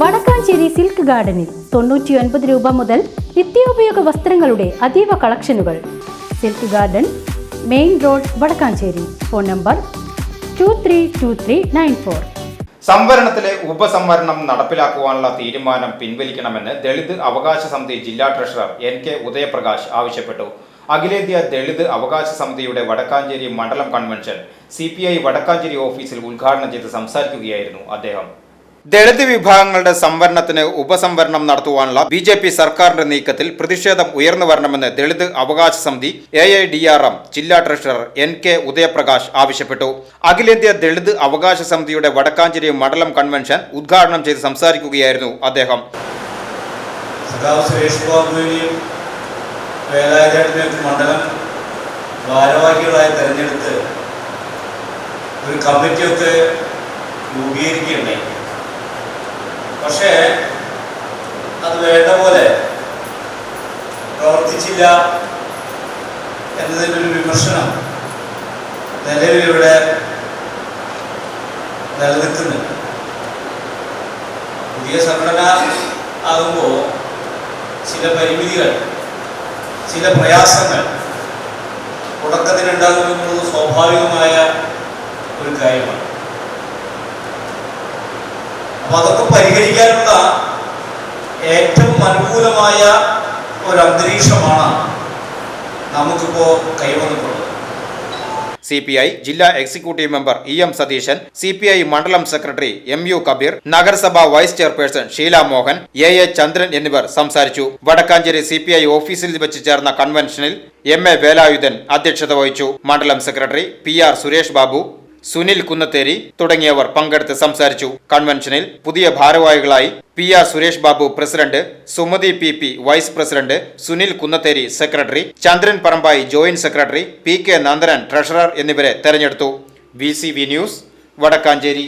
Vadakkanchery silk ഗാർഡനിൽ തൊണ്ണൂറ്റിയൊൻപത് രൂപ മുതൽ നിത്യോപയോഗ വസ്ത്രങ്ങളുടെ അതീവ കളക്ഷനുകൾ. Silk garden main road Vadakkanchery. Phone number two three two three nine four. സംവരണത്തിലെ ഉപസംവരണം നടപ്പിലാക്കുവാനുള്ള തീരുമാനം പിൻവലിക്കണമെന്ന് ദളിത് അവകാശ സമിതി ജില്ലാ ട്രഷറർ എൻ കെ ഉദയപ്രകാശ് ആവശ്യപ്പെട്ടു. അഖിലേന്ത്യാ ദളിത് അവകാശ സമിതിയുടെ വടക്കാഞ്ചേരി മണ്ഡലം കൺവെൻഷൻ സി വടക്കാഞ്ചേരി ഓഫീസിൽ ഉദ്ഘാടനം ചെയ്ത് സംസാരിക്കുകയായിരുന്നു അദ്ദേഹം. ദളിത് വിഭാഗങ്ങളുടെ സംവരണത്തിന് ഉപസംവരണം നടത്തുവാനുള്ള ബി ജെ പി സർക്കാരിന്റെ നീക്കത്തിൽ പ്രതിഷേധം ഉയർന്നു വരണമെന്ന് ദളിത് അവകാശ സമിതി A I D R M ജില്ലാ ട്രഷറർ എൻ കെ ഉദയപ്രകാശ് ആവശ്യപ്പെട്ടു. അഖിലേന്ത്യാ ദളിത് അവകാശ സമിതിയുടെ വടക്കാഞ്ചേരി മണ്ഡലം കൺവെൻഷൻ ഉദ്ഘാടനം ചെയ്ത് സംസാരിക്കുകയായിരുന്നു അദ്ദേഹം. ഭാരവാഹികളായി തെരഞ്ഞെടുത്ത് ഒരു കമ്മിറ്റിയൊക്കെ രൂപീകരിക്കുകയുണ്ടായി. പക്ഷേ അത് വേണ്ട പോലെ പ്രവർത്തിച്ചില്ല എന്നതിന്റെ ഒരു വിമർശനം നിലവിലിവിടെ നിലനിൽക്കുന്നുണ്ട്. പുതിയ സംഘടന ആകുമ്പോൾ ചില പരിമിതികൾ ചില പ്രയാസങ്ങൾ തുടക്കത്തിലുണ്ടാകുമെന്നുള്ളത് സ്വാഭാവികമായ ഒരു കാര്യമാണ്. അപ്പൊ അതൊക്കെ പരിഹരിക്കാനുള്ള ഏറ്റവും അനുകൂലമായ ഒരു അന്തരീക്ഷമാണ് നമുക്കിപ്പോ കൈവന്നിട്ടുള്ളത്. സി പി ഐ ജില്ലാ executive member E M Satheesan C P I മണ്ഡലം സെക്രട്ടറി എം യു കബീർ നഗരസഭാ vice chairperson Sheela Mohan A A Chandran എന്നിവർ സംസാരിച്ചു. വടക്കാഞ്ചേരി സി പി ഐ ഓഫീസിൽ വെച്ച് ചേർന്ന കൺവെൻഷനിൽ എം എ വേലായുധൻ അധ്യക്ഷത വഹിച്ചു. മണ്ഡലം secretary P R Suresh Babu Sunil Kunnatheri തുടങ്ങിയവർ പങ്കെടുത്ത് സംസാരിച്ചു. കൺവെൻഷനിൽ പുതിയ ഭാരവാഹികളായി P R Suresh Babu president Sumathi P P vice president Sunil Kunnatheri secretary Chandran Parambayi joint secretary P K Nandanan treasurer എന്നിവരെ തെരഞ്ഞെടുത്തു. V news Vadakkanchery.